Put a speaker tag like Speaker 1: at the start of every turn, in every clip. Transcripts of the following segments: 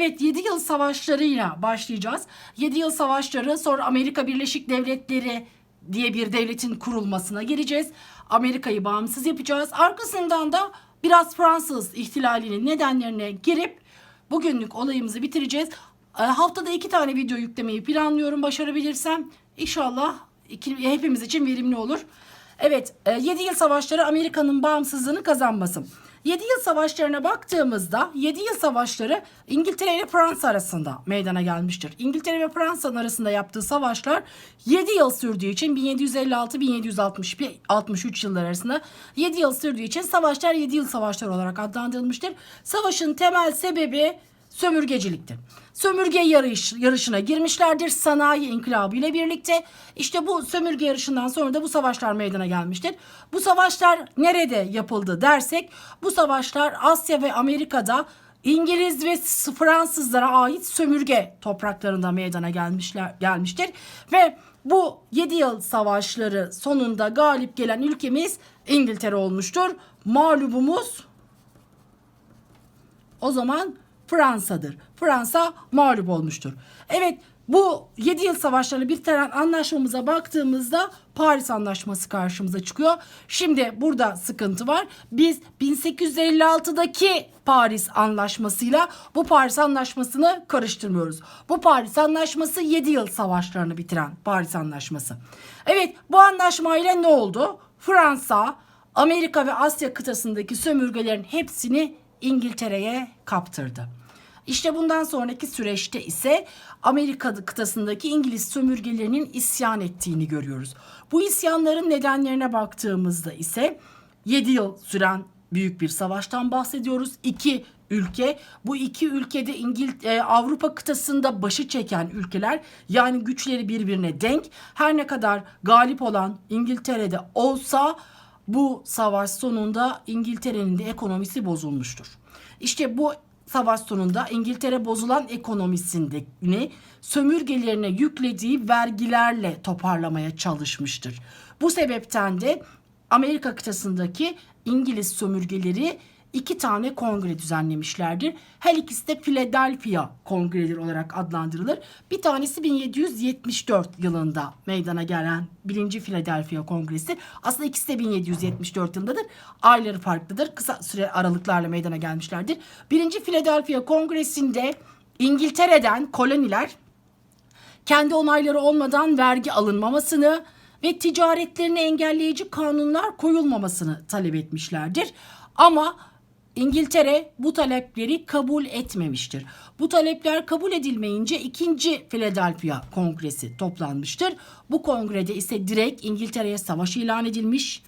Speaker 1: Evet 7 yıl savaşlarıyla başlayacağız. 7 yıl savaşları sonra Amerika Birleşik Devletleri diye bir devletin kurulmasına gireceğiz. Amerika'yı bağımsız yapacağız. Arkasından da biraz Fransız ihtilalinin nedenlerine girip bugünlük olayımızı bitireceğiz. E, Haftada iki tane video yüklemeyi planlıyorum başarabilirsem. İnşallah hepimiz için verimli olur. Evet 7 yıl savaşları Amerika'nın bağımsızlığını kazanması. 7 yıl savaşlarına baktığımızda 7 yıl savaşları İngiltere ile Fransa arasında meydana gelmiştir. İngiltere ve Fransa'nın arasında yaptığı savaşlar 7 yıl sürdüğü için 1756-1763 yıllar arasında 7 yıl sürdüğü için savaşlar 7 yıl savaşları olarak adlandırılmıştır. Savaşın temel sebebi sömürgecilikti. Sömürge yarış, yarışına girmişlerdir sanayi inkılabı ile birlikte. İşte bu sömürge yarışından sonra da bu savaşlar meydana gelmiştir. Bu savaşlar nerede yapıldı dersek bu savaşlar Asya ve Amerika'da İngiliz ve Fransızlara ait sömürge topraklarında meydana gelmişler gelmiştir ve bu 7 yıl savaşları sonunda galip gelen ülkemiz İngiltere olmuştur. Mağlubumuz o zaman Fransa'dır. Fransa mağlup olmuştur. Evet bu 7 yıl savaşlarını bitiren anlaşmamıza baktığımızda Paris Anlaşması karşımıza çıkıyor. Şimdi burada sıkıntı var. Biz 1856'daki Paris Anlaşması'yla bu Paris Anlaşması'nı karıştırmıyoruz. Bu Paris Anlaşması 7 yıl savaşlarını bitiren Paris Anlaşması. Evet bu anlaşmayla ne oldu? Fransa, Amerika ve Asya kıtasındaki sömürgelerin hepsini İngiltere'ye kaptırdı. İşte bundan sonraki süreçte ise Amerika kıtasındaki İngiliz sömürgelerinin isyan ettiğini görüyoruz. Bu isyanların nedenlerine baktığımızda ise 7 yıl süren büyük bir savaştan bahsediyoruz. İki ülke bu iki ülkede İngil e, Avrupa kıtasında başı çeken ülkeler yani güçleri birbirine denk. Her ne kadar galip olan İngiltere'de olsa bu savaş sonunda İngiltere'nin de ekonomisi bozulmuştur. İşte bu savaş sonunda İngiltere bozulan ekonomisini sömürgelerine yüklediği vergilerle toparlamaya çalışmıştır. Bu sebepten de Amerika kıtasındaki İngiliz sömürgeleri iki tane kongre düzenlemişlerdir. Her ikisi de Philadelphia kongreleri olarak adlandırılır. Bir tanesi 1774 yılında meydana gelen birinci Philadelphia kongresi. Aslında ikisi de 1774 yılındadır. Ayları farklıdır. Kısa süre aralıklarla meydana gelmişlerdir. Birinci Philadelphia kongresinde İngiltere'den koloniler kendi onayları olmadan vergi alınmamasını ve ticaretlerini engelleyici kanunlar koyulmamasını talep etmişlerdir. Ama İngiltere bu talepleri kabul etmemiştir. Bu talepler kabul edilmeyince ikinci Philadelphia Kongresi toplanmıştır. Bu kongrede ise direkt İngiltere'ye savaş ilan edilmiş.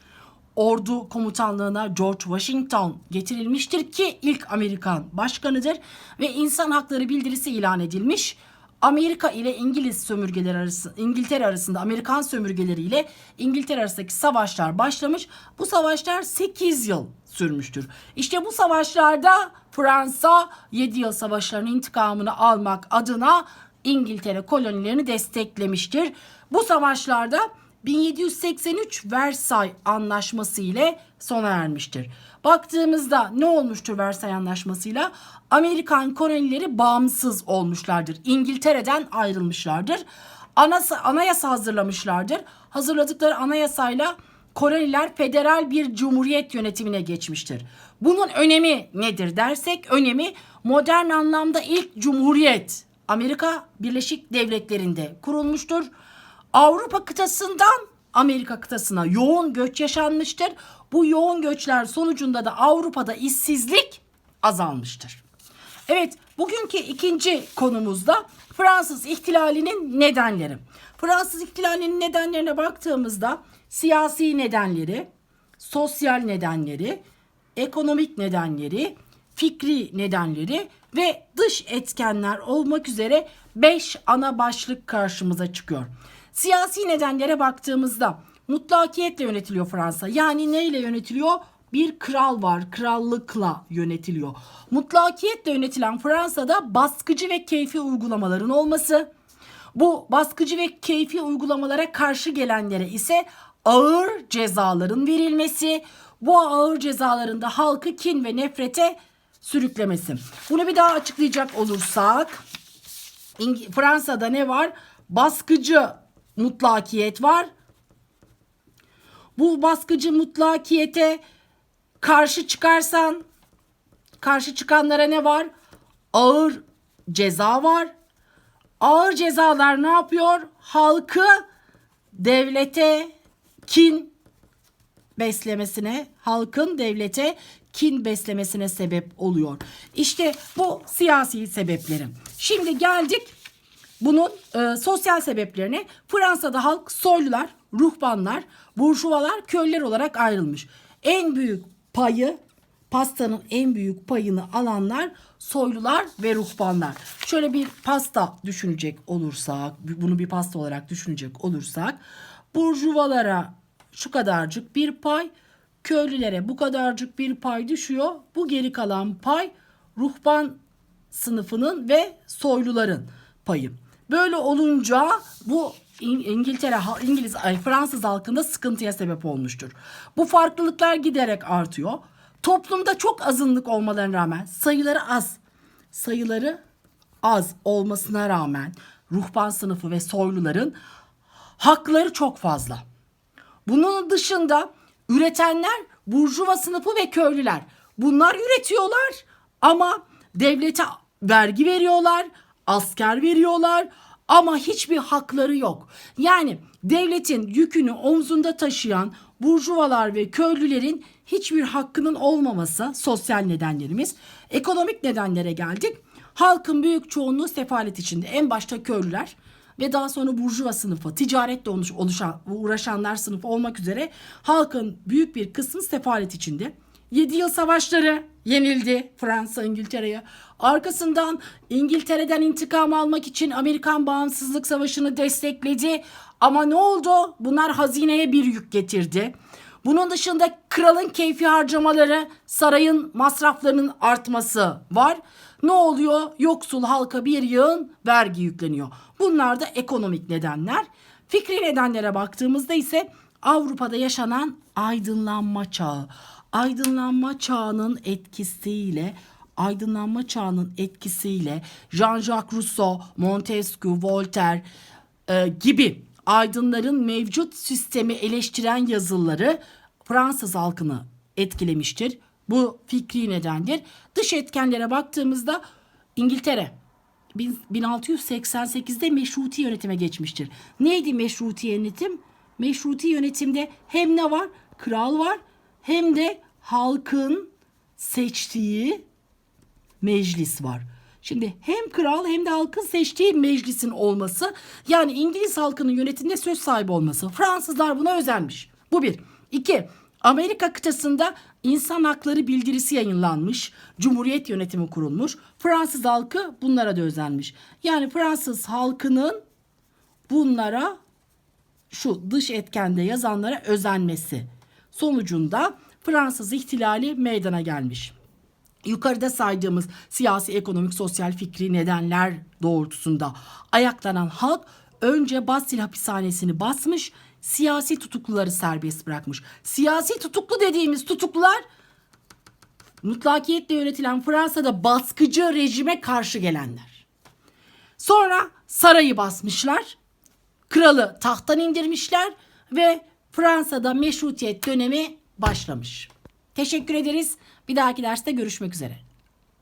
Speaker 1: Ordu komutanlığına George Washington getirilmiştir ki ilk Amerikan başkanıdır ve insan hakları bildirisi ilan edilmiş. Amerika ile İngiliz sömürgeleri arasında İngiltere arasında Amerikan sömürgeleri ile İngiltere arasındaki savaşlar başlamış. Bu savaşlar 8 yıl sürmüştür. İşte bu savaşlarda Fransa 7 yıl savaşlarının intikamını almak adına İngiltere kolonilerini desteklemiştir. Bu savaşlarda 1783 Versay Anlaşması ile sona ermiştir. Baktığımızda ne olmuştur Versay Anlaşması'yla? Amerikan kolonileri bağımsız olmuşlardır. İngiltere'den ayrılmışlardır. Anasa, anayasa hazırlamışlardır. Hazırladıkları anayasayla koloniler federal bir cumhuriyet yönetimine geçmiştir. Bunun önemi nedir dersek önemi modern anlamda ilk cumhuriyet Amerika Birleşik Devletleri'nde kurulmuştur. Avrupa kıtasından Amerika kıtasına yoğun göç yaşanmıştır. Bu yoğun göçler sonucunda da Avrupa'da işsizlik azalmıştır. Evet, bugünkü ikinci konumuzda Fransız ihtilalinin nedenleri. Fransız ihtilalinin nedenlerine baktığımızda siyasi nedenleri, sosyal nedenleri, ekonomik nedenleri, fikri nedenleri ve dış etkenler olmak üzere 5 ana başlık karşımıza çıkıyor. Siyasi nedenlere baktığımızda mutlakiyetle yönetiliyor Fransa. Yani neyle yönetiliyor? Bir kral var, krallıkla yönetiliyor. Mutlakiyetle yönetilen Fransa'da baskıcı ve keyfi uygulamaların olması, bu baskıcı ve keyfi uygulamalara karşı gelenlere ise ağır cezaların verilmesi, bu ağır cezaların da halkı kin ve nefrete sürüklemesi. Bunu bir daha açıklayacak olursak Fransa'da ne var? Baskıcı mutlakiyet var. Bu baskıcı mutlakiyete karşı çıkarsan karşı çıkanlara ne var? Ağır ceza var. Ağır cezalar ne yapıyor? Halkı devlete kin beslemesine, halkın devlete kin beslemesine sebep oluyor. İşte bu siyasi sebepleri. Şimdi geldik bunun e, sosyal sebeplerine. Fransa'da halk soylular, ruhbanlar, burjuvalar, köylüler olarak ayrılmış. En büyük payı pastanın en büyük payını alanlar soylular ve ruhbanlar. Şöyle bir pasta düşünecek olursak, bunu bir pasta olarak düşünecek olursak, burjuvalara şu kadarcık bir pay, köylülere bu kadarcık bir pay düşüyor. Bu geri kalan pay ruhban sınıfının ve soyluların payı. Böyle olunca bu İng- İngiltere, İngiliz, Fransız halkında sıkıntıya sebep olmuştur. Bu farklılıklar giderek artıyor. Toplumda çok azınlık olmalarına rağmen sayıları az. Sayıları az olmasına rağmen ruhban sınıfı ve soyluların hakları çok fazla. Bunun dışında üretenler burjuva sınıfı ve köylüler. Bunlar üretiyorlar ama devlete vergi veriyorlar, asker veriyorlar ama hiçbir hakları yok. Yani devletin yükünü omzunda taşıyan burjuvalar ve köylülerin hiçbir hakkının olmaması sosyal nedenlerimiz. Ekonomik nedenlere geldik. Halkın büyük çoğunluğu sefalet içinde. En başta köylüler ve daha sonra burjuva sınıfı, ticaretle oluş- oluşan, uğraşanlar sınıfı olmak üzere halkın büyük bir kısmı sefalet içinde. 7 yıl savaşları yenildi Fransa İngiltere'ye. Arkasından İngiltere'den intikam almak için Amerikan Bağımsızlık Savaşı'nı destekledi. Ama ne oldu? Bunlar hazineye bir yük getirdi. Bunun dışında kralın keyfi harcamaları, sarayın masraflarının artması var. Ne oluyor? Yoksul halka bir yığın vergi yükleniyor. Bunlar da ekonomik nedenler. Fikri nedenlere baktığımızda ise Avrupa'da yaşanan aydınlanma çağı. Aydınlanma çağının etkisiyle aydınlanma çağının etkisiyle Jean-Jacques Rousseau, Montesquieu, Voltaire e, gibi aydınların mevcut sistemi eleştiren yazıları Fransız halkını etkilemiştir. Bu fikri nedendir. Dış etkenlere baktığımızda İngiltere bin- 1688'de meşruti yönetime geçmiştir. Neydi meşruti yönetim? Meşruti yönetimde hem ne var? Kral var hem de halkın seçtiği meclis var. Şimdi hem kral hem de halkın seçtiği meclisin olması yani İngiliz halkının yönetiminde söz sahibi olması. Fransızlar buna özenmiş. Bu bir. İki, Amerika kıtasında insan hakları bildirisi yayınlanmış. Cumhuriyet yönetimi kurulmuş. Fransız halkı bunlara da özenmiş. Yani Fransız halkının bunlara şu dış etkende yazanlara özenmesi sonucunda Fransız ihtilali meydana gelmiş. Yukarıda saydığımız siyasi, ekonomik, sosyal, fikri nedenler doğrultusunda ayaklanan halk önce Bastil hapishanesini basmış, siyasi tutukluları serbest bırakmış. Siyasi tutuklu dediğimiz tutuklular mutlakiyetle yönetilen Fransa'da baskıcı rejime karşı gelenler. Sonra sarayı basmışlar. Kralı tahttan indirmişler ve Fransa'da meşrutiyet dönemi başlamış. Teşekkür ederiz. Bir dahaki derste görüşmek üzere.